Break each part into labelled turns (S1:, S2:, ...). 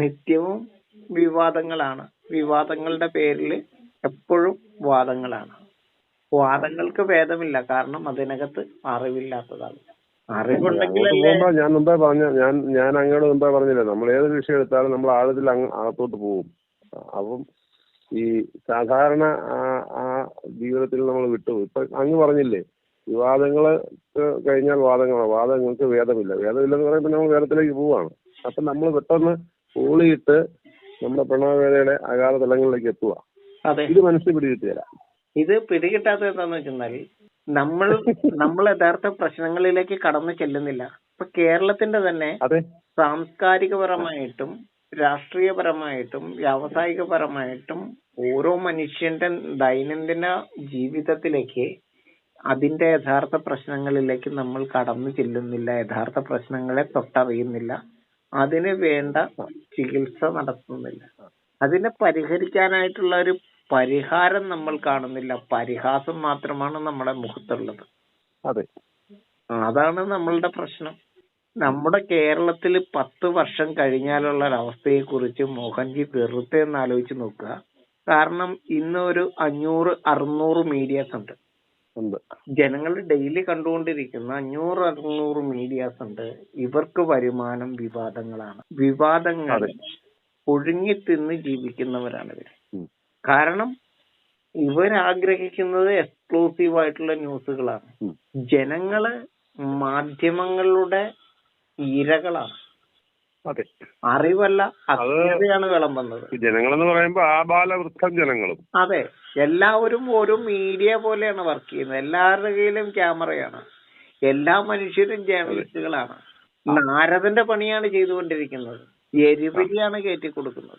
S1: നിത്യവും വിവാദങ്ങളാണ്. വിവാദങ്ങളുടെ പേരിൽ എപ്പോഴും വാദങ്ങളാണ്. വാദങ്ങൾക്ക് ഭേദമില്ല. കാരണം അതിനകത്ത് അറിവില്ലാത്തതാണ്.
S2: ഞാൻ മുമ്പേ പറഞ്ഞ ഞാൻ ഞാൻ അങ്ങോട്ട് മുമ്പേ പറഞ്ഞില്ലേ? നമ്മൾ ഏതൊരു വിഷയം എടുത്താലും നമ്മൾ ആഴത്തിൽ അകത്തോട്ട് പോകും. അപ്പം ഈ സാധാരണ ആ ജീവിതത്തിൽ നമ്മൾ വിട്ടു ഇപ്പൊ അങ്ങ് പറഞ്ഞില്ലേ? വിവാദങ്ങൾ കഴിഞ്ഞാൽ വാദങ്ങളാണ് വാദങ്ങൾക്ക് ഭേദമില്ല. ഭേദമില്ലെന്ന് പറയുമ്പോൾ നമ്മൾ വേദത്തിലേക്ക് പോവാണ്. അപ്പൊ നമ്മൾ പെട്ടെന്ന് ഊളിയിട്ട് നമ്മുടെ പ്രണവവേദയുടെ അകാല തലങ്ങളിലേക്ക് എത്തുക ഇത് മനസ്സിൽ പിടികിട്ടിയല്ല
S1: ഇത് പിടികിട്ടാത്തത് എന്താന്ന് വെച്ചാൽ നമ്മൾ നമ്മൾ യഥാർത്ഥ പ്രശ്നങ്ങളിലേക്ക് കടന്നു ചെല്ലുന്നില്ല. ഇപ്പൊ കേരളത്തിന്റെ തന്നെ സാംസ്കാരികപരമായിട്ടും രാഷ്ട്രീയപരമായിട്ടും വ്യാവസായികപരമായിട്ടും ഓരോ മനുഷ്യന്റെ ദൈനംദിന ജീവിതത്തിലേക്ക് അതിന്റെ യഥാർത്ഥ പ്രശ്നങ്ങളിലേക്ക് നമ്മൾ കടന്നു ചെല്ലുന്നില്ല. യഥാർത്ഥ പ്രശ്നങ്ങളെ തൊട്ടറിയുന്നില്ല. അതിന് വേണ്ട ചികിത്സ നടത്തുന്നില്ല. അതിനെ പരിഹരിക്കാനായിട്ടുള്ള ഒരു പരിഹാരം നമ്മൾ കാണുന്നില്ല. പരിഹാസം മാത്രമാണ് നമ്മുടെ മുഖത്തുള്ളത്.
S2: അതെ.
S1: അതാണ് നമ്മളുടെ പ്രശ്നം. നമ്മുടെ കേരളത്തിൽ പത്ത് വർഷം കഴിഞ്ഞാലുള്ള ഒരവസ്ഥയെ കുറിച്ച് മോഹൻജി വെറുതെ ഒന്ന് ആലോചിച്ച് നോക്കുക. കാരണം ഇന്ന് ഒരു അഞ്ഞൂറ് അറുന്നൂറ് മീഡിയാസ് ഉണ്ട്.
S2: ഉണ്ട്.
S1: ജനങ്ങൾ ഡെയിലി കണ്ടുകൊണ്ടിരിക്കുന്ന അഞ്ഞൂറ് അറുന്നൂറ് മീഡിയാസ് ഉണ്ട്. ഇവർക്ക് വരുമാനം വിവാദങ്ങളാണ്. വിവാദങ്ങൾ. ഒഴുങ്ങി തിന്ന് ജീവിക്കുന്നവരാണ് ഇവർ കാരണം ഇവരാഗ്രഹിക്കുന്നത് എക്സ്ക്ലൂസീവ് ആയിട്ടുള്ള ന്യൂസുകളാണ്. ജനങ്ങൾ മാധ്യമങ്ങളുടെ ഇരകളാണ്.
S2: അതെ.
S1: അറിവല്ല അജ്ഞതയാണ് വിളമ്പുന്നത്
S2: ജനങ്ങളെന്ന് പറയുമ്പോ ആബാലവൃദ്ധം ജനങ്ങളും.
S1: അതെ. എല്ലാവരും ഒരു മീഡിയ പോലെയാണ് വർക്ക് ചെയ്യുന്നത്. എല്ലാവരുടെ കയ്യിലും ക്യാമറയാണ്. എല്ലാ മനുഷ്യരും ജേർണലിസ്റ്റുകളാണ്. നാരദന്റെ പണിയാണ് ചെയ്തുകൊണ്ടിരിക്കുന്നത്. എരിപിരിയാണ് കയറ്റി കൊടുക്കുന്നത്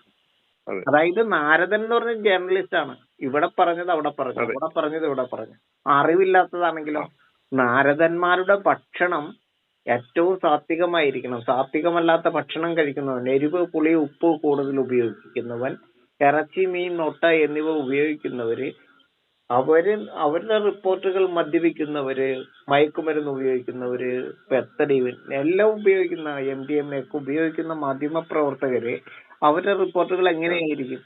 S1: അതായത് നാരദൻ എന്ന് പറഞ്ഞ ജേർണലിസ്റ്റ് ആണ് ഇവിടെ പറഞ്ഞത് അവിടെ പറഞ്ഞു. അവിടെ പറഞ്ഞത് ഇവിടെ പറഞ്ഞു അറിവില്ലാത്തതാണെങ്കിലോ നാരദന്മാരുടെ ഭക്ഷണം ഏറ്റവും സാത്വികമായിരിക്കണം സാത്വികമല്ലാത്ത ഭക്ഷണം കഴിക്കുന്നവൻ എരിവ് പുളി ഉപ്പ് കൂടുതൽ ഉപയോഗിക്കുന്നവൻ ഇറച്ചി മീൻ മുട്ട എന്നിവ ഉപയോഗിക്കുന്നവര് അവർ അവരുടെ റിപ്പോർട്ടുകൾ മദ്യപിക്കുന്നവര് മയക്കുമരുന്ന് ഉപയോഗിക്കുന്നവര് പെത്തടിവൻ എല്ലാം ഉപയോഗിക്കുന്ന എം ഡി എം ഒക്കെ ഉപയോഗിക്കുന്ന മാധ്യമ പ്രവർത്തകര് അവരുടെ റിപ്പോർട്ടുകൾ എങ്ങനെയായിരിക്കും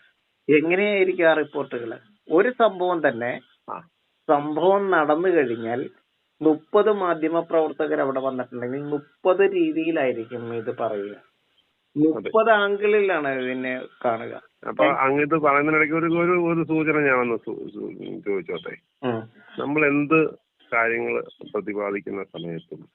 S1: എങ്ങനെയായിരിക്കും ആ റിപ്പോർട്ടുകൾ ഒരു സംഭവം തന്നെ. സംഭവം നടന്നു കഴിഞ്ഞാൽ മുപ്പത് മാധ്യമ പ്രവർത്തകർ അവിടെ വന്നിട്ടുണ്ടെങ്കിൽ മുപ്പത് രീതിയിലായിരിക്കും ഇത് പറയുക. മുപ്പത് ആംഗിളിലാണ് ഇതിനെ കാണുക.
S2: അപ്പൊ അങ്ങനത്തെ പറയുന്നതിനിടയ്ക്ക് ഒരു ഒരു ഒരു സൂചന സു- ചോദിച്ചോട്ടെ. നമ്മൾ എന്ത് കാര്യങ്ങൾ പ്രതിപാദിക്കുന്ന സമയത്തും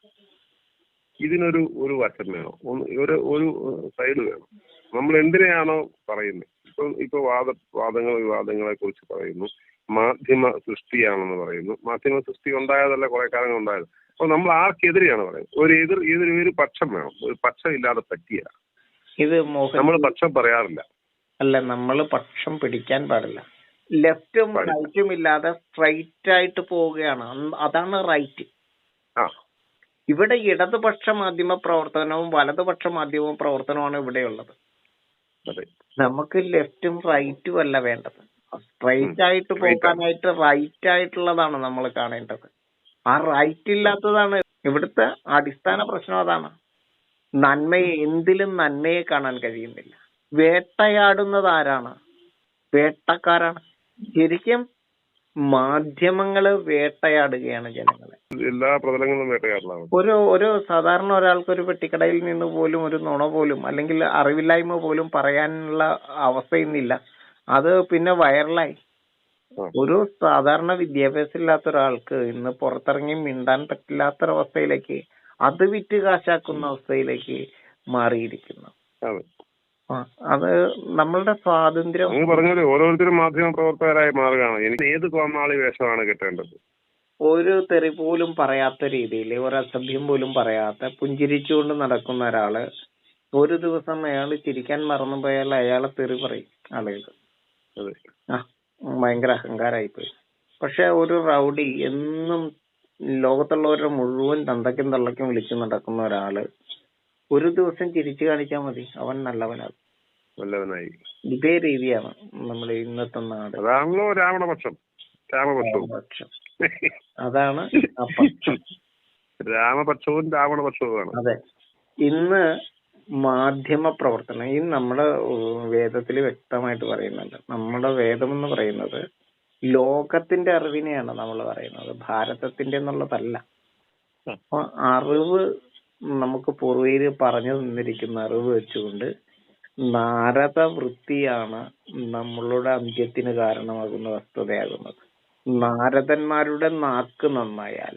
S2: ഇതിനൊരു ഒരു വശം വേണം. ഒരു ഒരു സൈഡ് വേണം. നമ്മൾ എന്തിനെയാണോ പറയുന്നത്? ഇപ്പൊ ഇപ്പൊ വാദ വാദങ്ങൾ വിവാദങ്ങളെ കുറിച്ച് പറയുന്നു. മാധ്യമ സൃഷ്ടിയാണെന്ന് പറയുന്നു. മാധ്യമ സൃഷ്ടി ഉണ്ടായതല്ല കുറെ കാലങ്ങൾ ഉണ്ടായത്. അപ്പൊ നമ്മൾ ആർക്കെതിരെയാണ് പറയുന്നത്? ഒരു എതിർ എതിർ ഒരു പക്ഷം വേണം. ഒരു പക്ഷം ഇല്ലാതെ പറ്റിയ
S1: ഇത്
S2: നമ്മൾ പക്ഷം പറയാറില്ല.
S1: അല്ല നമ്മൾ പക്ഷം പിടിക്കാൻ പാടില്ല. ലെഫ്റ്റും റൈറ്റും ഇല്ലാതെ സ്ട്രൈറ്റ് ആയിട്ട് പോവുകയാണ്. അതാണ് റൈറ്റ്
S2: ആ.
S1: ഇവിടെ ഇടതുപക്ഷ മാധ്യമ പ്രവർത്തനവും വലതുപക്ഷ മാധ്യമ പ്രവർത്തനവുമാണ് ഇവിടെയുള്ളത്. നമുക്ക് ലെഫ്റ്റും റൈറ്റും അല്ല വേണ്ടത്. സ്ട്രൈറ്റ് ആയിട്ട് പോകാനായിട്ട് റൈറ്റ് ആയിട്ടുള്ളതാണ് നമ്മൾ കാണേണ്ടത്. ആ റൈറ്റ് ഇല്ലാത്തതാണ്. ഇവിടുത്തെ അടിസ്ഥാന പ്രശ്നം അതാണ്. നന്മയെ എന്തിലും നന്മയെ കാണാൻ കഴിയുന്നില്ല. വേട്ടയാടുന്നത് ആരാണ്? വേട്ടക്കാരാണ്. ശരിക്കും മാധ്യമങ്ങൾ വേട്ടയാടുകയാണ് ജനങ്ങളെ.
S2: എല്ലാ പ്രതലങ്ങളും വേട്ടയാടലാണ്.
S1: ഒരു ഒരു സാധാരണ ഒരാൾക്ക് ഒരു പെട്ടിക്കടയിൽ നിന്ന് പോലും ഒരു നുണ പോലും അല്ലെങ്കിൽ അറിവില്ലായ്മ പോലും പറയാനുള്ള അവസ്ഥ ഇന്നില്ല. അത് പിന്നെ വൈറലായി. ഒരു സാധാരണ വിദ്യാഭ്യാസം ഇല്ലാത്ത ഒരാൾക്ക് ഇന്ന് പുറത്തിറങ്ങി മിണ്ടാൻ പറ്റില്ലാത്ത അവസ്ഥയിലേക്ക് അത് വിറ്റ് കാശാക്കുന്ന അവസ്ഥയിലേക്ക് മാറിയിരിക്കുന്നു.
S2: അതെ.
S1: നമ്മളുടെ സ്വാതന്ത്ര്യം
S2: പറഞ്ഞാൽ ഓരോരുത്തരും മാധ്യമ പ്രവർത്തകരായി മാറുകയാണ്. എനിക്ക് ഏത് കോമാളി വേഷമാണ് കിട്ടേണ്ടത്?
S1: ഒരു തെറി പോലും പറയാത്ത രീതിയിൽ ഒരു അസഭ്യം പോലും പറയാത്ത പുഞ്ചിരിച്ചുകൊണ്ട് നടക്കുന്ന ഒരാൾ ഒരു ദിവസം അയാൾ ചിരിക്കാൻ മറന്നു പോയാൽ അയാളെ തെറി പറയും ആളുകൾ. ഭയങ്കര അഹങ്കാരായി പോയി പക്ഷെ ഒരു റൗഡി എന്നും ലോകത്തുള്ളവരുടെ മുഴുവൻ തന്തയ്ക്കും തള്ളയ്ക്കും വിളിച്ചു നടക്കുന്ന ഒരാൾ ഒരു ദിവസം ചിരിച്ചു കാണിച്ചാൽ മതി. അവൻ നല്ലവനാകും
S2: നല്ലവനായി.
S1: ഇതേ രീതിയാണ് നമ്മുടെ ഇന്നത്തെ നാട്.
S2: അതാണല്ലോ രാവണപക്ഷം. രാമപക്ഷവും
S1: അതാണ്
S2: രാമപക്ഷവും രാവണപക്ഷവുമാണ്.
S1: അതെ. ഇന്ന് മാധ്യമ പ്രവർത്തനം. ഈ നമ്മുടെ വേദത്തിൽ വ്യക്തമായിട്ട് പറയുന്നുണ്ട്. നമ്മുടെ വേദം എന്ന് പറയുന്നത് ലോകത്തിന്റെ അറിവിനെയാണ് നമ്മൾ പറയുന്നത്. ഭാരതത്തിന്റെ എന്നുള്ളതല്ല. അപ്പൊ അറിവ് നമുക്ക് പൂർവീര് പറഞ്ഞു തന്നിരിക്കുന്ന അറിവ് വെച്ചുകൊണ്ട് നാരദ വൃത്തിയാണ് നമ്മളുടെ അന്ത്യത്തിന് കാരണമാകുന്ന വസ്തുതയാകുന്നത്. നാരദന്മാരുടെ നാക്ക് നന്നായാൽ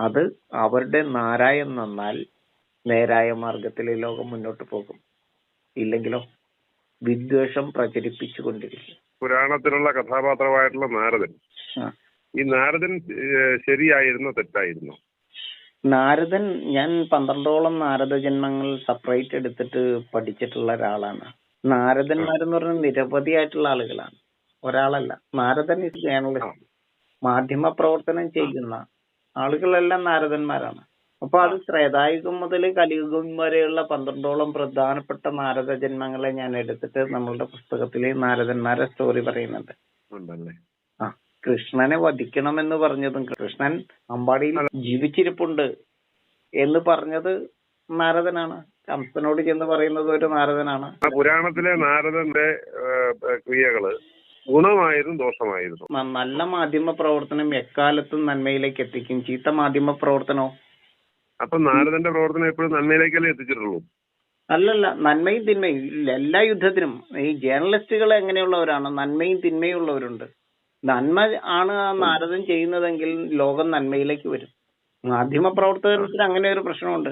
S1: അത് അവരുടെ നാരായം നന്നാൽ നേരായ മാർഗത്തിൽ ഈ ലോകം മുന്നോട്ട് പോകും. ഇല്ലെങ്കിലോ വിദ്വേഷം പ്രചരിപ്പിച്ചു കൊണ്ടിരിക്കും.
S2: പുരാണത്തിലുള്ള കഥാപാത്രമായിട്ടുള്ള നാരദൻ. ഈ നാരദൻ ശരിയായിരുന്നോ തെറ്റായിരുന്നോ?
S1: നാരദൻ ഞാൻ പന്ത്രണ്ടോളം നാരദ ജന്മങ്ങൾ സെപ്പറേറ്റ് എടുത്തിട്ട് പഠിച്ചിട്ടുള്ള ഒരാളാണ്. നാരദന്മാരെന്ന് പറഞ്ഞാൽ നിരവധിയായിട്ടുള്ള ആളുകളാണ്. ഒരാളല്ല. നാരദൻ ജേർണലിസ്റ്റ് മാധ്യമ പ്രവർത്തനം ചെയ്യുന്ന ആളുകളെല്ലാം നാരദന്മാരാണ്. അപ്പൊ അത് ത്രേതായുഗം മുതൽ കലിയുഗം വരെയുള്ള പന്ത്രണ്ടോളം പ്രധാനപ്പെട്ട നാരദ ജന്മങ്ങളെ ഞാൻ എടുത്തിട്ട് നമ്മളുടെ പുസ്തകത്തിൽ നാരദന്മാരെ സ്റ്റോറി പറയുന്നുണ്ട്. ആ കൃഷ്ണനെ വധിക്കണമെന്ന് പറഞ്ഞതും കൃഷ്ണൻ അമ്പാടിയിൽ ജീവിച്ചിരിപ്പുണ്ട് എന്ന് പറഞ്ഞത് നാരദനാണ്. കംസനോട് ചെന്ന് പറയുന്നത് ഒരു നാരദനാണ്.
S2: പുരാണത്തിലെ നാരദന്റെ ക്രിയകൾ ഗുണമായിരുന്നു ദോഷമായിരുന്നു
S1: നല്ല മാധ്യമ പ്രവർത്തനം എക്കാലത്തും നന്മയിലേക്ക് എത്തിക്കും. ചീത്ത മാധ്യമ പ്രവർത്തനോ
S2: അപ്പൊ നാരദന്റെ പ്രവർത്തനം എപ്പോഴും നന്മയിലേക്കല്ലേ എത്തിച്ചിട്ടുള്ളൂ?
S1: അല്ലല്ല നന്മയും തിന്മയും. എല്ലാ യുദ്ധത്തിനും ഈ ജേർണലിസ്റ്റുകൾ എങ്ങനെയുള്ളവരാണ് നന്മയും തിന്മയും ഉള്ളവരുണ്ട്. നന്മ ആണ് ആ നാരദൻ ചെയ്യുന്നതെങ്കിൽ ലോകം നന്മയിലേക്ക് വരും. മാധ്യമ പ്രവർത്തകർക്ക് അങ്ങനെ ഒരു പ്രശ്നമുണ്ട്.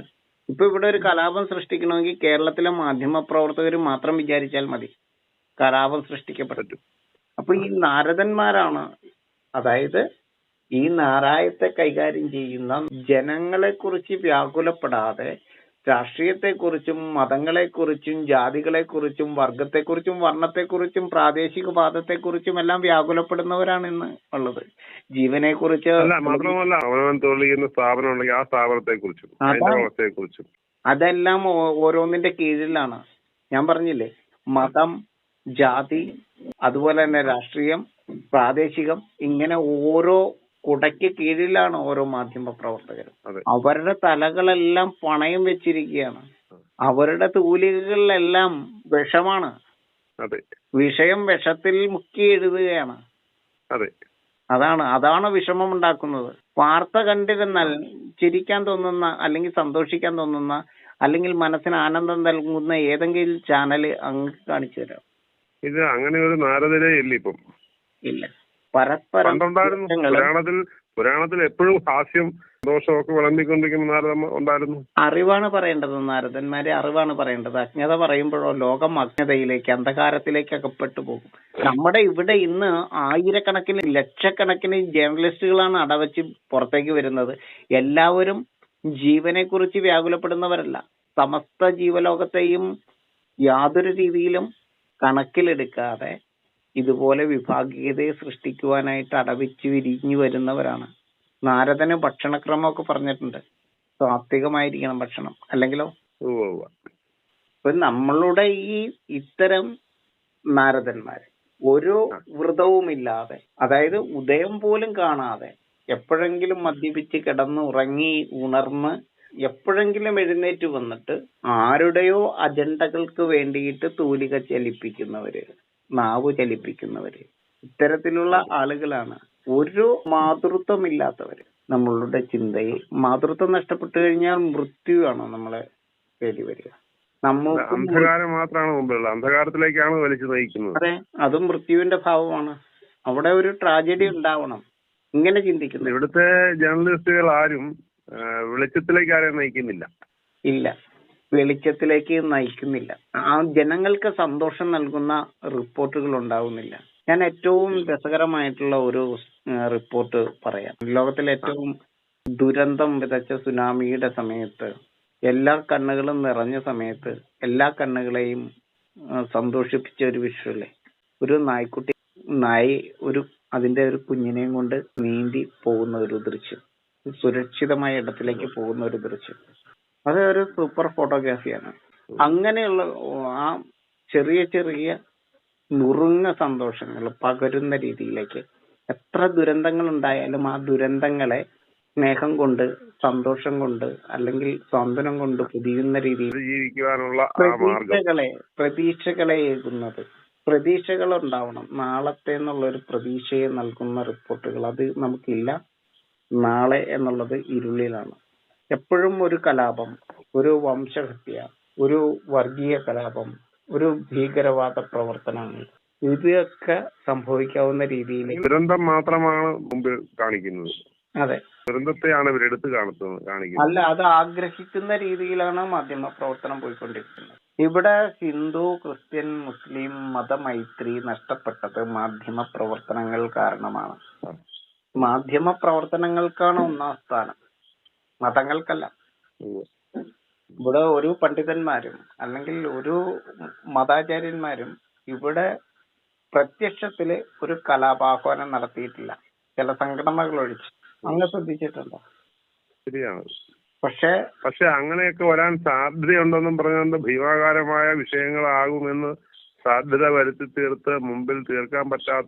S1: ഇപ്പൊ ഇവിടെ ഒരു കലാപം സൃഷ്ടിക്കണമെങ്കിൽ കേരളത്തിലെ മാധ്യമ പ്രവർത്തകർ മാത്രം വിചാരിച്ചാൽ മതി. കലാപം സൃഷ്ടിക്കപ്പെടും
S2: പറ്റും
S1: അപ്പൊ ഈ നാരദന്മാരാണ് അതായത് ഈ നാരായത്തെ കൈകാര്യം ചെയ്യുന്ന ജനങ്ങളെ കുറിച്ച് വ്യാകുലപ്പെടാതെ രാഷ്ട്രീയത്തെക്കുറിച്ചും മതങ്ങളെക്കുറിച്ചും ജാതികളെക്കുറിച്ചും വർഗത്തെക്കുറിച്ചും വർണത്തെക്കുറിച്ചും പ്രാദേശിക വാദത്തെക്കുറിച്ചും എല്ലാം വ്യാകുലപ്പെടുന്നവരാണ് ഇന്ന് ഉള്ളത്. ജീവനെ കുറിച്ച്
S2: മാത്രമല്ല അവനവൻ തൊഴിൽ ചെയ്യുന്ന സ്ഥാപനം ഉണ്ടെങ്കിൽ ആ സ്ഥാപനത്തെ കുറിച്ചും
S1: അതെല്ലാം ഓരോന്നിന്റെ കീഴിലാണ്. ഞാൻ പറഞ്ഞില്ലേ മതം ജാതി അതുപോലെ തന്നെ രാഷ്ട്രീയം പ്രാദേശികം ഇങ്ങനെ ഓരോ കുടയ്ക്ക് കീഴിലാണ് ഓരോ മാധ്യമ പ്രവർത്തകരും. അവരുടെ തലകളെല്ലാം പണയം വെച്ചിരിക്കുകയാണ്. അവരുടെ തൂലികകളിലെല്ലാം വിഷമാണ്. വിഷയം വിഷത്തിൽ മുക്കി എഴുതുകയാണ്.
S2: അതെ.
S1: അതാണ് അതാണ് വിഷമം ഉണ്ടാക്കുന്നത് വാർത്ത കണ്ടിരുന്നാൽ ചിരിക്കാൻ തോന്നുന്ന അല്ലെങ്കിൽ സന്തോഷിക്കാൻ തോന്നുന്ന അല്ലെങ്കിൽ മനസ്സിന് ആനന്ദം നൽകുന്ന ഏതെങ്കിലും ചാനൽ അങ്ങ് കാണിച്ചു തരാം.
S2: ഇത് അങ്ങനെ ഒരു നാരദരേ ഇല്ല ഇപ്പം.
S1: ഇല്ല. പരസ്പരം
S2: പണ്ടുണ്ടായിരുന്നു. പുരാണത്തിൽ പുരാണത്തിൽ എപ്പോഴും ഹാസ്യം ദോഷമൊക്കെ വിളമ്പിക്കൊണ്ടിരിക്കുന്ന നാരദ ഉണ്ടായിരുന്നു.
S1: അറിവാണ് പറയേണ്ടത് നാരദന്മാരെ അറിവാണ് പറയേണ്ടത്. അജ്ഞത പറയുമ്പോഴോ ലോകം അജ്ഞതയിലേക്ക് അന്ധകാരത്തിലേക്ക് അകപ്പെട്ടു പോകും. നമ്മുടെ ഇവിടെ ഇന്ന് ആയിരക്കണക്കിന് ലക്ഷക്കണക്കിന് ജേർണലിസ്റ്റുകളാണ് അടവച്ച് പുറത്തേക്ക് വരുന്നത്. എല്ലാവരും ജീവനെ കുറിച്ച് വ്യാകുലപ്പെടുന്നവരല്ല. സമസ്ത ജീവലോകത്തെയും യാതൊരു രീതിയിലും കണക്കിലെടുക്കാതെ ഇതുപോലെ വിഭാഗീയതയെ സൃഷ്ടിക്കുവാനായിട്ട് അടവിച്ച് വിരിഞ്ഞു വരുന്നവരാണ്. നാരദന് ഭക്ഷണക്രമമൊക്കെ പറഞ്ഞിട്ടുണ്ട്. സാത്വികമായിരിക്കണം ഭക്ഷണം അല്ലെങ്കിലോ. ഇപ്പൊ നമ്മളുടെ ഈ ഇത്തരം നാരദന്മാര് ഒരു വ്രതവുമില്ലാതെ അതായത് ഉദയം പോലും കാണാതെ എപ്പോഴെങ്കിലും മദ്യപിച്ച് കിടന്ന് ഉറങ്ങി ഉണർന്ന് എപ്പോഴെങ്കിലും എഴുന്നേറ്റ് വന്നിട്ട് ആരുടെയോ അജണ്ടകൾക്ക് വേണ്ടിയിട്ട് തൂലിക ചലിപ്പിക്കുന്നവര്. നാവ് ചലിപ്പിക്കുന്നവര്. ഇത്തരത്തിലുള്ള ആളുകളാണ് ഒരു മാതൃത്വമില്ലാത്തവര്. നമ്മളുടെ ചിന്തയിൽ മാതൃത്വം നഷ്ടപ്പെട്ടു കഴിഞ്ഞാൽ മൃത്യുവാണ് നമ്മളെ തേടി വരിക.
S2: അന്ധകാരം മാത്രമാണ് മുമ്പിലുള്ളത്. അന്ധകാരത്തിലേക്കാണ് വലിച്ചു നയിക്കുന്നത്.
S1: അതെ അതും മൃത്യുവിന്റെ ഭാവമാണ്. അവിടെ ഒരു ട്രാജഡി ഉണ്ടാവണം. ഇങ്ങനെ ചിന്തിക്കുന്നു.
S2: ഇവിടുത്തെ ജേർണലിസ്റ്റുകൾ ആരും വെളിച്ചത്തിലേക്ക് ആരെയും നയിക്കുന്നില്ല.
S1: ഇല്ല. വെളിച്ചത്തിലേക്ക് നയിക്കുന്നില്ല. ആ ജനങ്ങൾക്ക് സന്തോഷം നൽകുന്ന റിപ്പോർട്ടുകൾ ഉണ്ടാവുന്നില്ല ഞാൻ ഏറ്റവും രസകരമായിട്ടുള്ള ഒരു റിപ്പോർട്ട് പറയാം. ലോകത്തിലെ ഏറ്റവും ദുരന്തം വിതച്ച സുനാമിയുടെ സമയത്ത് എല്ലാ കണ്ണുകളും നിറഞ്ഞ സമയത്ത് എല്ലാ കണ്ണുകളെയും സന്തോഷിപ്പിച്ച ഒരു വിഷയല്ലേ ഒരു നായ്ക്കുട്ടി നായി ഒരു അതിന്റെ ഒരു കുഞ്ഞിനെയും കൊണ്ട് നീന്തി പോകുന്ന ഒരു ദൃശ്യം. സുരക്ഷിതമായ ഇടത്തിലേക്ക് പോകുന്ന ഒരു ദൃശ്യം. അത് ഒരു സൂപ്പർ ഫോട്ടോഗ്രാഫിയാണ് അങ്ങനെയുള്ള ആ ചെറിയ ചെറിയ നുറുങ്ങ സന്തോഷങ്ങൾ പകരുന്ന രീതിയിലേക്ക് എത്ര ദുരന്തങ്ങൾ ഉണ്ടായാലും ആ ദുരന്തങ്ങളെ സ്നേഹം കൊണ്ട് സന്തോഷം കൊണ്ട് അല്ലെങ്കിൽ സ്വാന്തനം കൊണ്ട് പുതിയുന്ന രീതിയിൽ
S2: ജീവിക്കുവാനുള്ള
S1: പ്രതീക്ഷകളെ പ്രതീക്ഷകളെ ഏകുന്നത്. പ്രതീക്ഷകൾ ഉണ്ടാവണം. നാളത്തെ എന്നുള്ള ഒരു പ്രതീക്ഷയെ നൽകുന്ന റിപ്പോർട്ടുകൾ അത് നമുക്കില്ല. നാളെ എന്നുള്ളത് ഇരുളിലാണ്. എപ്പോഴും ഒരു കലാപം ഒരു വംശഹത്യ ഒരു വർഗീയ കലാപം ഒരു ഭീകരവാദ പ്രവർത്തനങ്ങൾ. ഇതൊക്കെ സംഭവിക്കാവുന്ന രീതിയിൽ
S2: ദുരന്തം മാത്രമാണ് മുമ്പിൽ കാണിക്കുന്നത്.
S1: അതെ.
S2: ദുരന്തത്തെയാണ് ഇവരെടുത്ത് എടുത്തു കാണിക്കുന്നത്.
S1: അല്ല അത് ആഗ്രഹിക്കുന്ന രീതിയിലാണ് മാധ്യമ പ്രവർത്തനം പോയിക്കൊണ്ടിരിക്കുന്നത്. ഇവിടെ ഹിന്ദു ക്രിസ്ത്യൻ മുസ്ലിം മതമൈത്രി നഷ്ടപ്പെട്ടത് മാധ്യമ പ്രവർത്തനങ്ങൾ കാരണമാണ്. മാധ്യമ പ്രവർത്തനങ്ങൾക്കാണ് ഒന്നാം സ്ഥാനം. മതങ്ങൾക്കല്ല. ഇവിടെ ഒരു പണ്ഡിതന്മാരും അല്ലെങ്കിൽ ഒരു മതാചാര്യന്മാരും ഇവിടെ പ്രത്യക്ഷത്തിൽ ഒരു കലാപാഹ്വാനം നടത്തിയിട്ടില്ല. ചില സംഘടനകൾ ഒഴിച്ച്. അങ്ങനെ ശ്രദ്ധിച്ചിട്ടുണ്ടോ?
S2: ശരിയാണ്.
S1: പക്ഷേ
S2: പക്ഷെ അങ്ങനെയൊക്കെ വരാൻ സാധ്യതയുണ്ടെന്നും പറഞ്ഞുകൊണ്ട് ഭീമാകാരമായ വിഷയങ്ങളാകുമെന്ന് സാധ്യത വരുത്തി തീർത്ത് മുമ്പിൽ തീർക്കാൻ പറ്റാത്ത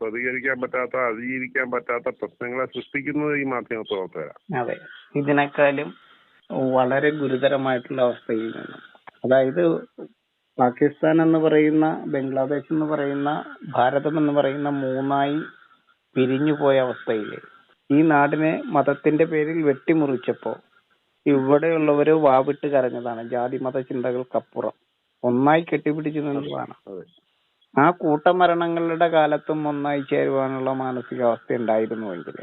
S2: പ്രതികരിക്കാൻ പറ്റാത്ത അതിജീവിക്കാൻ പറ്റാത്ത പ്രശ്നങ്ങളെ സൃഷ്ടിക്കുന്നത് ഈ മാധ്യമ പ്രവർത്തകരാണ്.
S1: അതെ. ഇതിനേക്കാളും വളരെ ഗുരുതരമായിട്ടുള്ള അവസ്ഥയിൽ നിന്നും. അതായത് പാകിസ്ഥാൻ എന്ന് പറയുന്ന ബംഗ്ലാദേശ് എന്ന് പറയുന്ന ഭാരതം എന്ന് പറയുന്ന മൂന്നായി പിരിഞ്ഞു പോയ അവസ്ഥയിൽ ഈ നാടിനെ മതത്തിന്റെ പേരിൽ വെട്ടിമുറിച്ചപ്പോ ഇവിടെയുള്ളവര് വാവിട്ട് കരഞ്ഞതാണ്. ജാതി മത ചിന്തകൾക്കപ്പുറം. ഒന്നായി
S2: കെട്ടിപ്പിടിക്കുന്നതാണ്
S1: ആ കൂട്ടമരണങ്ങളുടെ കാലത്തും ഒന്നായി ചേരുവാനുള്ള മാനസികാവസ്ഥ ഉണ്ടായിരുന്നുവെങ്കിൽ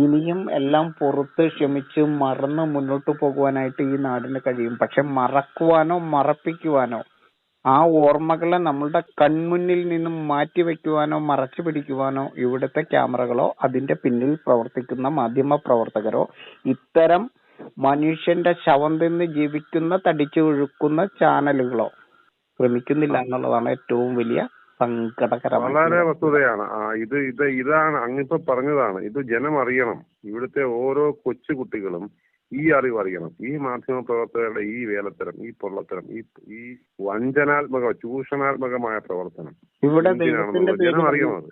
S1: ഇനിയും എല്ലാം പുറത്ത് ക്ഷമിച്ച് മറന്ന് മുന്നോട്ട് പോകുവാനായിട്ട് ഈ നാടിന് കഴിയും. പക്ഷെ മറക്കുവാനോ മറപ്പിക്കുവാനോ ആ ഓർമ്മകളെ നമ്മളുടെ കൺമുന്നിൽ നിന്നും മാറ്റി വെക്കുവാനോ മറച്ചു പിടിക്കുവാനോ ഇവിടുത്തെ ക്യാമറകളോ അതിന്റെ പിന്നിൽ പ്രവർത്തിക്കുന്ന മാധ്യമ പ്രവർത്തകരോ ഇത്തരം മനുഷ്യന്റെ ശവം തിന്ന് ജീവിക്കുന്ന തടിച്ചു ഒഴുക്കുന്ന ചാനലുകളോ ശ്രമിക്കുന്നില്ല എന്നുള്ളതാണ് ഏറ്റവും വലിയ
S2: വളരെ വസ്തുതയാണ്. ആ ഇത് ഇത് ഇതാണ് അങ്ങിപ്പോ പറഞ്ഞതാണ്. ഇത് ജനം അറിയണം. ഇവിടുത്തെ ഓരോ കൊച്ചു കുട്ടികളും ഈ അറിവ് അറിയണം. ഈ മാധ്യമ പ്രവർത്തകരുടെ ഈ വേലത്തരം ഈ പൊള്ളത്തരം ഈ ഈ വഞ്ചനാത്മക ചൂഷണാത്മകമായ പ്രവർത്തനം.
S1: ഇവിടെ
S2: ജനം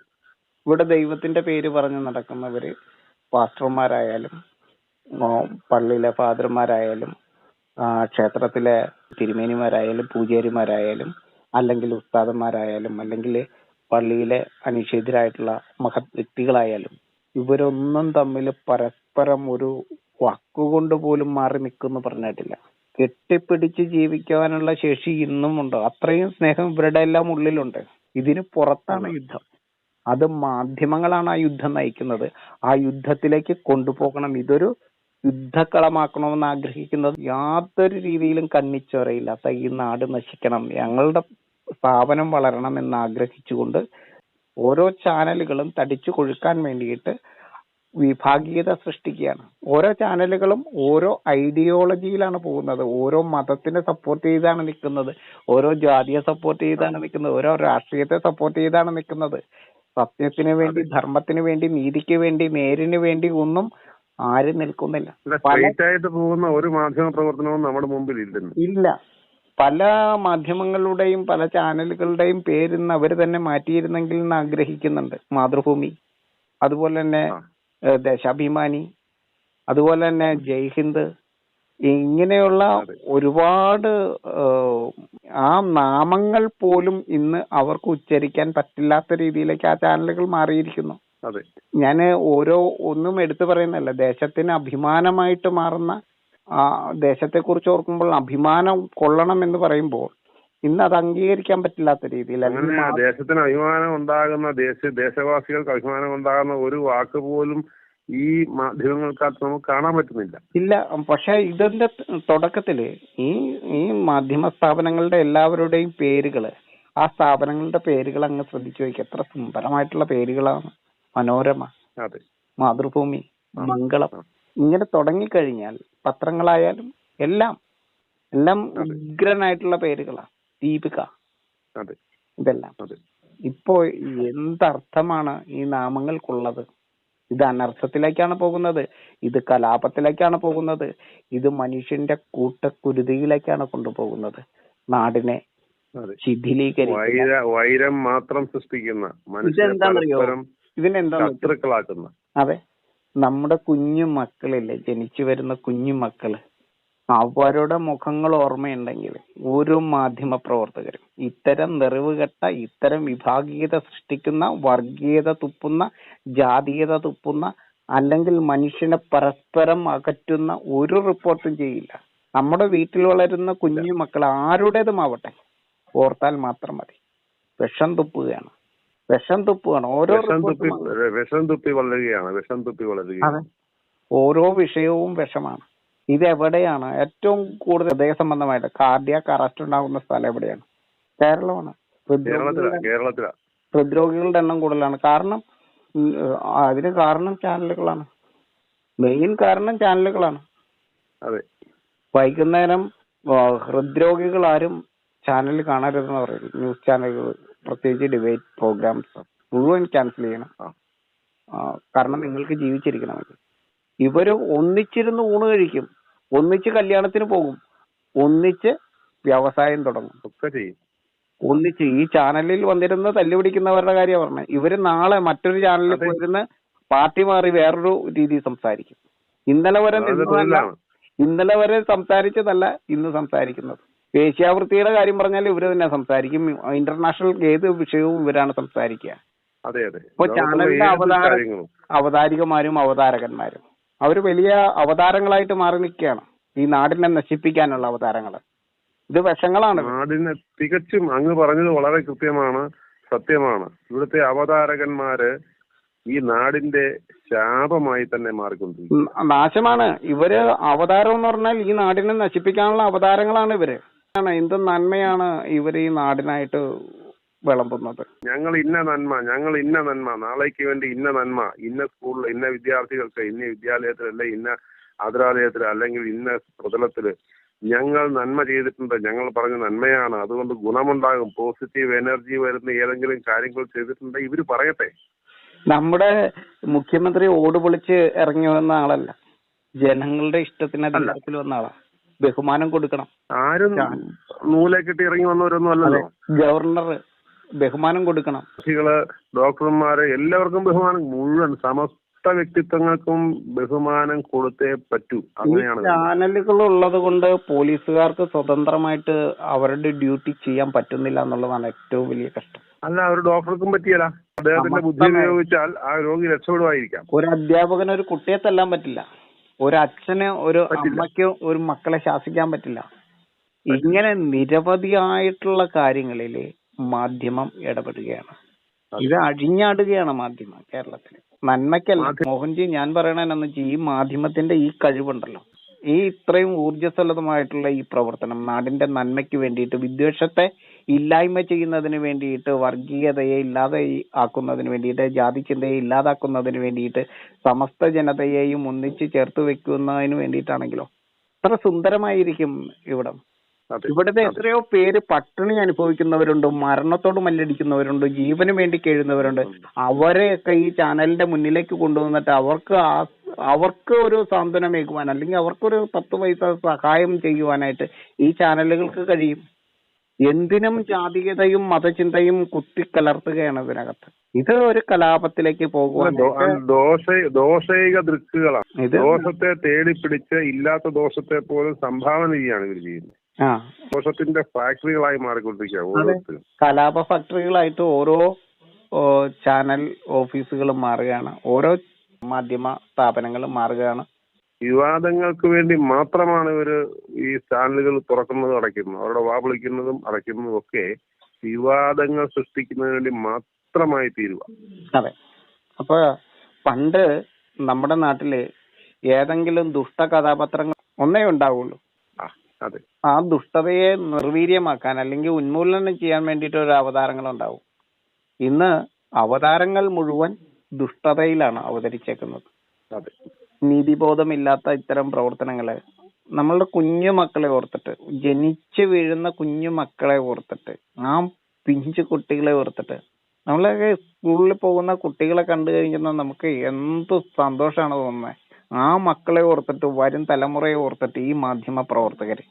S1: ഇവിടെ ദൈവത്തിന്റെ പേര് പറഞ്ഞു നടക്കുന്നവര് പാസ്റ്റർമാരായാലും പള്ളിയിലെ ഫാദർമാരായാലും ക്ഷേത്രത്തിലെ തിരുമേനിമാരായാലും പൂജാരിമാരായാലും അല്ലെങ്കിൽ ഉസ്താദന്മാരായാലും അല്ലെങ്കിൽ പള്ളിയിലെ അനിഷേധ്യരായിട്ടുള്ള മഹത് വ്യക്തികളായാലും ഇവരൊന്നും തമ്മിൽ പരസ്പരം ഒരു വാക്കുകൊണ്ട് പോലും മാറി നിൽക്കുന്നു പറഞ്ഞിട്ടില്ല. കെട്ടിപ്പിടിച്ച് ജീവിക്കാനുള്ള ശേഷി ഇന്നും ഉണ്ട്. അത്രയും സ്നേഹം ഇവരുടെ എല്ലാം ഉള്ളിലുണ്ട്. ഇതിന് പുറത്താണ് യുദ്ധം. അത് മാധ്യമങ്ങളാണ് ആ യുദ്ധം നയിക്കുന്നത്. ആ യുദ്ധത്തിലേക്ക് കൊണ്ടുപോകണം. ഇതൊരു യുദ്ധക്കളമാക്കണമെന്ന് ആഗ്രഹിക്കുന്നത് യാതൊരു രീതിയിലും കണ്ണിച്ചോരയില്ലാത്ത ഈ നാട് നശിക്കണം. ഞങ്ങളുടെ സ്ഥാപനം വളരണം എന്ന് ആഗ്രഹിച്ചുകൊണ്ട് ഓരോ ചാനലുകളും തടിച്ചു കൊഴുക്കാൻ വേണ്ടിയിട്ട് വിഭാഗീയത സൃഷ്ടിക്കുകയാണ്. ഓരോ ചാനലുകളും ഓരോ ഐഡിയോളജിയിലാണ് പോകുന്നത്. ഓരോ മതത്തിനെ സപ്പോർട്ട് ചെയ്താണ് നിൽക്കുന്നത്. ഓരോ ജാതിയെ സപ്പോർട്ട് ചെയ്താണ് നിൽക്കുന്നത്. ഓരോ രാഷ്ട്രീയത്തെ സപ്പോർട്ട് ചെയ്താണ് നിൽക്കുന്നത്. സത്യത്തിന് വേണ്ടി ധർമ്മത്തിന് വേണ്ടി നീതിക്ക് വേണ്ടി നേരിന് വേണ്ടി ഒന്നും ആരും നിൽക്കുന്നില്ല.
S2: ആയിട്ട് പോകുന്ന ഒരു മാധ്യമ പ്രവർത്തനവും നമ്മുടെ മുമ്പിൽ ഇല്ലെന്ന്
S1: ഇല്ല. പല മാധ്യമങ്ങളുടെയും പല ചാനലുകളുടെയും പേര് ഇന്ന് അവർ തന്നെ മാറ്റിയിരുന്നെങ്കിൽ എന്ന് ആഗ്രഹിക്കുന്നുണ്ട്. മാതൃഭൂമി. അതുപോലെ തന്നെ. ദേശാഭിമാനി. അതുപോലെ തന്നെ ജയ്ഹിന്ദ് ഇങ്ങനെയുള്ള ഒരുപാട് ആ നാമങ്ങൾ പോലും ഇന്ന് അവർക്ക് ഉച്ചരിക്കാൻ പറ്റില്ലാത്ത രീതിയിലേക്ക് ആ ചാനലുകൾ മാറിയിരിക്കുന്നു. ഞാൻ ഓരോ ഒന്നും എടുത്തു പറയുന്നതല്ല. ദേശത്തിന് അഭിമാനമായിട്ട് മാറുന്ന ആ ദേശത്തെ കുറിച്ച് ഓർക്കുമ്പോൾ അഭിമാനം കൊള്ളണം എന്ന് പറയുമ്പോൾ ഇന്ന് അത് അംഗീകരിക്കാൻ പറ്റില്ലാത്ത രീതിയിൽ
S2: ദേശത്തിന് അഭിമാനം ഉണ്ടാകുന്ന ദേശ ദേശവാസികൾക്ക് അഭിമാനം ഉണ്ടാകുന്ന ഒരു വാക്ക് പോലും ഈ മാധ്യമങ്ങൾക്കകത്ത് നമുക്ക് കാണാൻ പറ്റുന്നില്ല.
S1: ഇല്ല പക്ഷെ ഇതിന്റെ തുടക്കത്തിൽ ഈ ഈ മാധ്യമ സ്ഥാപനങ്ങളുടെ എല്ലാവരുടെയും പേരുകൾ ആ സ്ഥാപനങ്ങളുടെ പേരുകൾ അങ്ങ് ശ്രദ്ധിച്ചു നോക്കി എത്ര സുന്ദരമായിട്ടുള്ള പേരുകളാണ്. മനോരമ മാതൃഭൂമി മംഗളം ഇങ്ങനെ തുടങ്ങിക്കഴിഞ്ഞാൽ പത്രങ്ങളായാലും എല്ലാം എല്ലാം. ഉഗ്രനായിട്ടുള്ള പേരുകളാണ് ദീപിക. ഇതെല്ലാം. ഇപ്പോ എന്തർത്ഥമാണ് ഈ നാമങ്ങൾക്കുള്ളത്? ഇത് അനർത്ഥത്തിലേക്കാണ് പോകുന്നത്. ഇത് കലാപത്തിലേക്കാണ് പോകുന്നത്. ഇത് മനുഷ്യന്റെ കൂട്ടക്കുരുതിയിലേക്കാണ് കൊണ്ടുപോകുന്നത്. നാടിനെ
S2: അതെ.
S1: ശിഥിലീകരിക്കുക
S2: വൈര മാത്രം സൃഷ്ടിക്കുന്ന മനുഷ്യൻ
S1: ഇതിനെന്താ
S2: ശത്രുക്കളാക്കുന്ന.
S1: അതെ. നമ്മുടെ കുഞ്ഞു മക്കളില്ലേ ജനിച്ചു വരുന്ന കുഞ്ഞു മക്കൾ അവരുടെ മുഖങ്ങൾ ഓർമ്മയുണ്ടെങ്കിൽ ഒരു മാധ്യമ പ്രവർത്തകരും ഇത്തരം നിറവുകെട്ട ഇത്തരം വിഭാഗീയത സൃഷ്ടിക്കുന്ന വർഗീയത തുപ്പുന്ന ജാതീയത തുപ്പുന്ന അല്ലെങ്കിൽ മനുഷ്യനെ പരസ്പരം അകറ്റുന്ന ഒരു റിപ്പോർട്ടും ചെയ്യില്ല. നമ്മുടെ വീട്ടിൽ വളരുന്ന കുഞ്ഞു മക്കൾ ആരുടേതുമാവട്ടെ ഓർത്താൽ മാത്രം മതി. വിഷം തുപ്പുകയാണ്. വിഷം തുപ്പുകയാണ്. ഓരോ
S2: വിഷം തുപ്പി
S1: റിപ്പോർട്ടും
S2: വിഷം തുപ്പി വളരുകയാണ്. വിഷം തുപ്പി വളരുകയാണ്.
S1: ഓരോ വിഷയവും വിഷമാണ്. ഇത് എവിടെയാണ്? ഏറ്റവും കൂടുതൽ ഹൃദയ സംബന്ധമായിട്ട് കാർഡിയാക് അറസ്റ്റ് ഉണ്ടാകുന്ന സ്ഥലം എവിടെയാണ്? കേരളമാണ്. ഹൃദ്രോഗികളുടെ എണ്ണം കൂടുതലാണ്. കാരണം അതിന് കാരണം ചാനലുകളാണ്. മെയിൻ കാരണം ചാനലുകളാണ്. വൈകുന്നേരം ഹൃദ്രോഗികൾ ആരും ചാനൽ കാണരുതെന്ന് പറയും ന്യൂസ് ചാനലുകൾ പ്രത്യേകിച്ച് ഡിബേറ്റ് പ്രോഗ്രാംസ് മുഴുവൻ ക്യാൻസൽ ചെയ്യണം. കാരണം നിങ്ങൾക്ക് ജീവിച്ചിരിക്കണമെങ്കിൽ ഇവർ ഒന്നിച്ചിരുന്ന് ഊണ് കഴിക്കും. ഒന്നിച്ച് കല്യാണത്തിന് പോകും. ഒന്നിച്ച് വ്യവസായം തുടങ്ങും.
S2: ഒക്കെ ചെയ്യും.
S1: ഒന്നിച്ച് ഈ ചാനലിൽ വന്നിരുന്ന് തല്ലുപിടിക്കുന്നവരുടെ കാര്യം പറഞ്ഞത് ഇവർ നാളെ മറ്റൊരു ചാനലിൽ. പോയിരുന്ന് പാർട്ടി മാറി വേറൊരു രീതി സംസാരിക്കും. ഇന്നലെ വരെ ഇന്നലെ വരെ സംസാരിച്ചതല്ല ഇന്ന് സംസാരിക്കുന്നത്. വേശ്യാവൃത്തിയുടെ കാര്യം പറഞ്ഞാൽ ഇവർ തന്നെ സംസാരിക്കും. ഇന്റർനാഷണൽ ഏത് വിഷയവും ഇവരാണ് സംസാരിക്കുക.
S2: അതെ അതെ.
S1: ഇപ്പൊ ചാനലിന്റെ അവതാര അവതാരികമാരും അവതാരകന്മാരും. അവർ വലിയ അവതാരങ്ങളായിട്ട് മാറി നിൽക്കുകയാണ്. ഈ നാടിനെ നശിപ്പിക്കാനുള്ള അവതാരങ്ങൾ ഇത് വശങ്ങളാണ്.
S2: നാടിനെ തികച്ചും അങ്ങ് പറഞ്ഞത് വളരെ കൃത്യമാണ് സത്യമാണ്. ഇവിടുത്തെ അവതാരകന്മാര് ഈ നാടിന്റെ ശാപമായി തന്നെ മാറിക്കൊണ്ടിരിക്കും
S1: നാശമാണ്. ഇവർ അവതാരം എന്ന് പറഞ്ഞാൽ ഈ നാടിനെ നശിപ്പിക്കാനുള്ള അവതാരങ്ങളാണ് ഇവർ. ആണ്. എന്ത് നന്മയാണ് ഇവർ ഈ നാടിനായിട്ട് വിളമ്പുന്നത്?
S2: ഞങ്ങൾ ഇന്ന നന്മ ഞങ്ങൾ ഇന്ന നന്മ നാളേക്ക് വേണ്ടി ഇന്ന നന്മ ഇന്ന സ്കൂളിൽ ഇന്ന വിദ്യാർത്ഥികൾക്ക് ഇന്ന വിദ്യാലയത്തിൽ അല്ലെ ഇന്ന ആതുരാലയത്തിൽ അല്ലെങ്കിൽ ഇന്ന പ്രതലത്തിൽ ഞങ്ങൾ നന്മ ചെയ്തിട്ടുണ്ട്. ഞങ്ങൾ പറഞ്ഞ നന്മയാണ്. അതുകൊണ്ട് ഗുണമുണ്ടാകും. പോസിറ്റീവ് എനർജി വരുന്ന ഏതെങ്കിലും കാര്യങ്ങൾ ചെയ്തിട്ടുണ്ട്. ഇവർ പറയട്ടെ.
S1: നമ്മുടെ മുഖ്യമന്ത്രി ഓട് പൊളിച്ച് ഇറങ്ങി വന്ന ആളല്ല. ജനങ്ങളുടെ ഇഷ്ടത്തിന് വന്ന ആളാ. ബഹുമാനം കൊടുക്കണം.
S2: ആരും നൂലെ കെട്ടി ഇറങ്ങി വന്നവരൊന്നും അല്ലല്ലോ.
S1: ഗവർണർ ബഹുമാനം കൊടുക്കണം.
S2: കുട്ടികൾ ഡോക്ടർമാര് എല്ലാവർക്കും ബഹുമാനം മുഴുവൻ സമസ്ത വ്യക്തിത്വങ്ങൾക്കും ബഹുമാനം കൊടുത്തേ പറ്റൂ. അങ്ങനെയാണ്
S1: ചാനലുകൾ ഉള്ളത് കൊണ്ട് പോലീസുകാർക്ക് സ്വതന്ത്രമായിട്ട് അവരുടെ ഡ്യൂട്ടി ചെയ്യാൻ പറ്റുന്നില്ല എന്നുള്ളതാണ് ഏറ്റവും വലിയ കഷ്ടം.
S2: അല്ല ഒരു ഡോക്ടർക്കും പറ്റിയല്ല. അദ്ദേഹത്തിന്റെ ബുദ്ധി ഉപയോഗിച്ചാൽ ആ രോഗി രക്ഷപ്പെടുമായിരിക്കാം.
S1: ഒരു അധ്യാപകന് ഒരു കുട്ടിയെ തല്ലാൻ പറ്റില്ല. ഒരു അച്ഛന് ഒരു. അമ്മയ്ക്ക് ഒരു മക്കളെ ശാസിക്കാൻ പറ്റില്ല. ഇങ്ങനെ നിരവധിയായിട്ടുള്ള കാര്യങ്ങളിൽ മാധ്യമം ഇടപെടുകയാണ്. ഇത് അഴിഞ്ഞാടുകയാണ് മാധ്യമം കേരളത്തിൽ. നന്മയ്ക്കല്ല. മോഹൻജി ഞാൻ പറയണെന്ന് വെച്ചാൽ ഈ മാധ്യമത്തിന്റെ ഈ കഴിവുണ്ടല്ലോ. ഈ ഇത്രയും ഊർജസ്വലതമായിട്ടുള്ള ഈ പ്രവർത്തനം നാടിന്റെ നന്മയ്ക്ക് വേണ്ടിയിട്ട് വിദ്വേഷത്തെ ഇല്ലായ്മ ചെയ്യുന്നതിന് വേണ്ടിയിട്ട് വർഗീയതയെ ഇല്ലാതെ ആക്കുന്നതിന് വേണ്ടിയിട്ട് ജാതി ചിന്തയെ ഇല്ലാതാക്കുന്നതിന് വേണ്ടിയിട്ട് സമസ്ത ജനതയെയും ഒന്നിച്ച് ചേർത്ത് വെക്കുന്നതിന് വേണ്ടിയിട്ടാണെങ്കിലോ? അത്ര സുന്ദരമായിരിക്കും ഇവിടം.
S2: ഇവിടത്തെ
S1: ഇവിടുത്തെ എത്രയോ പേര് പട്ടിണി അനുഭവിക്കുന്നവരുണ്ട് മരണത്തോട് മല്ലടിക്കുന്നവരുണ്ട് ജീവന് വേണ്ടി കഴിയുന്നവരുണ്ട് അവരെയൊക്കെ ഈ ചാനലിന്റെ മുന്നിലേക്ക് കൊണ്ടുവന്നിട്ട് അവർക്ക് ആ- അവർക്ക് ഒരു സാന്ത്വനമേകുവാൻ അല്ലെങ്കിൽ അവർക്കൊരു പത്ത് പൈസ സഹായം ചെയ്യുവാനായിട്ട് ഈ ചാനലുകൾക്ക് കഴിയും. എന്തിനും ജാതീയതയും മതചിന്തയും കുത്തിക്കലർത്തുകയാണ് ഇതിനകത്ത്. ഇത് ഒരു കലാപത്തിലേക്ക്
S2: ദോ- ദോഷ ദോഷൈക ദൃക്കുകളാണ്. ദോഷത്തെ തേടിപ്പിടിച്ച് ഇല്ലാത്ത ദോഷത്തെ പോലും സംഭാവന ചെയ്യാണ് ഇവർ ചെയ്യുന്നത്.
S1: ആ.
S2: ദോഷത്തിന്റെ ഫാക്ടറികളായി മാറിക്കൊണ്ടിരിക്കുക. ഓരോരുത്തരും.
S1: കലാപ ഫാക്ടറികളായിട്ട് ഓരോ ചാനൽ ഓഫീസുകളും മാറുകയാണ്. ഓരോ മാധ്യമ സ്ഥാപനങ്ങളും മാറുകയാണ്.
S2: വിവാദങ്ങൾക്ക് വേണ്ടി മാത്രമാണ് ഇവർ ഈ ചാനലുകൾ തുറക്കുന്നതും അടയ്ക്കുന്നതും. അവരുടെ വാ വിളിക്കുന്നതും അടയ്ക്കുന്നതും ഒക്കെ വിവാദങ്ങൾ സൃഷ്ടിക്കുന്നതിന് വേണ്ടി മാത്രമായി തീരുക
S1: അതെ. അപ്പൊ പണ്ട് നമ്മുടെ നാട്ടിൽ ഏതെങ്കിലും ദുഷ്ട കഥാപാത്രങ്ങൾ ഒന്നേ ഉണ്ടാവുള്ളൂ.
S2: അതെ.
S1: ആ ദുഷ്ടതയെ നിർവീര്യമാക്കാൻ അല്ലെങ്കിൽ ഉന്മൂലനം ചെയ്യാൻ വേണ്ടിയിട്ട് ഒരു അവതാരങ്ങൾ ഉണ്ടാവും ഇന്ന് അവതാരങ്ങൾ മുഴുവൻ ദുഷ്ടതയിലാണ് അവതരിച്ചേക്കുന്നത്.
S2: അതെ.
S1: നീതിബോധമില്ലാത്ത ഇത്തരം പ്രവർത്തനങ്ങളെ നമ്മളുടെ കുഞ്ഞു മക്കളെ ഓർത്തിട്ട് ജനിച്ചു വീഴുന്ന കുഞ്ഞു മക്കളെ ഓർത്തിട്ട് ആ പിഞ്ചു കുട്ടികളെ ഓർത്തിട്ട് നമ്മളൊക്കെ സ്കൂളിൽ പോകുന്ന കുട്ടികളെ കണ്ടു കഴിഞ്ഞാൽ നമുക്ക് എന്ത് സന്തോഷമാണ് തോന്നുന്നത് ആ മക്കളെ ഓർത്തിട്ട് വരും തലമുറയെ ഓർത്തിട്ട് ഈ മാധ്യമ പ്രവർത്തകർ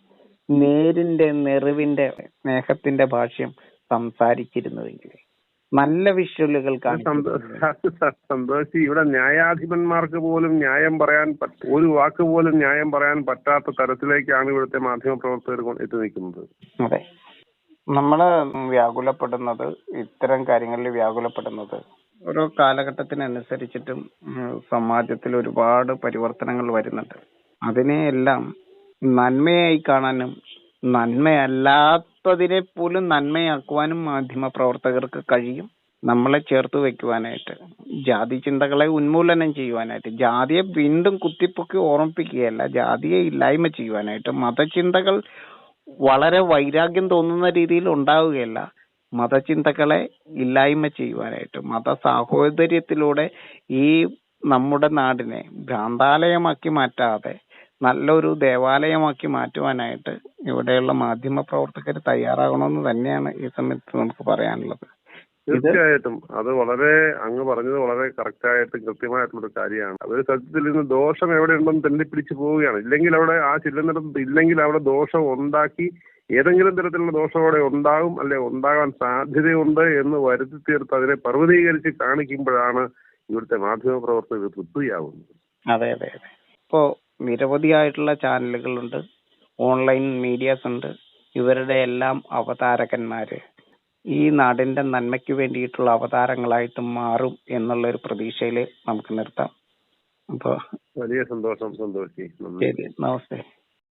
S1: നേരിന്റെ നെറിവിന്റെ സ്നേഹത്തിന്റെ ഭാഷ്യം സംസാരിച്ചിരുന്നുവെങ്കിൽ നല്ല വിഷ്വലുകൾ
S2: സന്തോഷി ഇവിടെ ന്യായാധിപന്മാർക്ക് പോലും ന്യായം പറയാൻ ഒരു വാക്ക് പോലും ന്യായം പറയാൻ പറ്റാത്ത തരത്തിലേക്കാണ് ഇവിടുത്തെ മാധ്യമ പ്രവർത്തകർ എത്തി നിൽക്കുന്നത്.
S1: അതെ. നമ്മൾ വ്യാകുലപ്പെടുന്നത് ഇത്തരം കാര്യങ്ങളിൽ വ്യാകുലപ്പെടുന്നത് ഓരോ കാലഘട്ടത്തിനനുസരിച്ചിട്ടും സമാജത്തിൽ ഒരുപാട് പരിവർത്തനങ്ങൾ വരുന്നുണ്ട്. അതിനെയെല്ലാം നന്മയായി കാണാനും നന്മയല്ലാത്തതിനെ പോലും നന്മയാക്കുവാനും മാധ്യമ പ്രവർത്തകർക്ക് കഴിയും. നമ്മളെ ചേർത്ത് വെക്കുവാനായിട്ട് ജാതി ചിന്തകളെ ഉന്മൂലനം ചെയ്യുവാനായിട്ട് ജാതിയെ വീണ്ടും കുത്തിപ്പൊക്കി ഓർമ്മിപ്പിക്കുകയല്ല ജാതിയെ ഇല്ലായ്മ ചെയ്യുവാനായിട്ട് മതചിന്തകൾ വളരെ വൈരാഗ്യം തോന്നുന്ന രീതിയിൽ ഉണ്ടാവുകയല്ല മതചിന്തകളെ ഇല്ലായ്മ ചെയ്യുവാനായിട്ട് മത സാഹോദര്യത്തിലൂടെ ഈ നമ്മുടെ നാടിനെ ഭ്രാന്താലയമാക്കി മാറ്റാതെ നല്ലൊരു ദേവാലയമാക്കി മാറ്റുവാനായിട്ട് ഇവിടെയുള്ള മാധ്യമ പ്രവർത്തകർ തയ്യാറാകണമെന്ന് തന്നെയാണ് ഈ സമയത്ത് നമുക്ക് പറയാനുള്ളത്.
S2: തീർച്ചയായിട്ടും. അത് വളരെ അങ്ങ് പറഞ്ഞത് വളരെ കറക്റ്റ് ആയിട്ടും കൃത്യമായിട്ടുള്ള ഒരു കാര്യമാണ്. അത് സത്യത്തിൽ ഇന്ന് ദോഷം എവിടെ ഉണ്ടെന്ന് തെന്നിപ്പിടിച്ച് പോവുകയാണ്. ഇല്ലെങ്കിൽ അവിടെ ആ ചെല്ലുന്നിടത്ത് ഇല്ലെങ്കിൽ അവിടെ ദോഷം ഉണ്ടാക്കി ഏതെങ്കിലും തരത്തിലുള്ള ദോഷം അവിടെ ഉണ്ടാകും അല്ലെ ഉണ്ടാകാൻ സാധ്യതയുണ്ട് എന്ന് വരുത്തി തീർത്ത് അതിനെ പർവതീകരിച്ച് കാണിക്കുമ്പോഴാണ് ഇവിടുത്തെ മാധ്യമ പ്രവർത്തകർ തൃപ്തിയാവുന്നത്.
S1: അതെ അതെ അതെ. ഇപ്പോ നിരവധിയായിട്ടുള്ള ചാനലുകളുണ്ട്. ഓൺലൈൻ മീഡിയാസ് ഉണ്ട്. ഇവരുടെ എല്ലാം അവതാരകന്മാര്. ഈ നാടിന്റെ നന്മയ്ക്ക് വേണ്ടിയിട്ടുള്ള അവതാരങ്ങളായിട്ട് മാറും എന്നുള്ള ഒരു പ്രതീക്ഷയിൽ നമുക്ക് നിർത്താം. അപ്പൊ
S2: വലിയ സന്തോഷം സന്തോഷി
S1: ശരി. നമസ്തേ.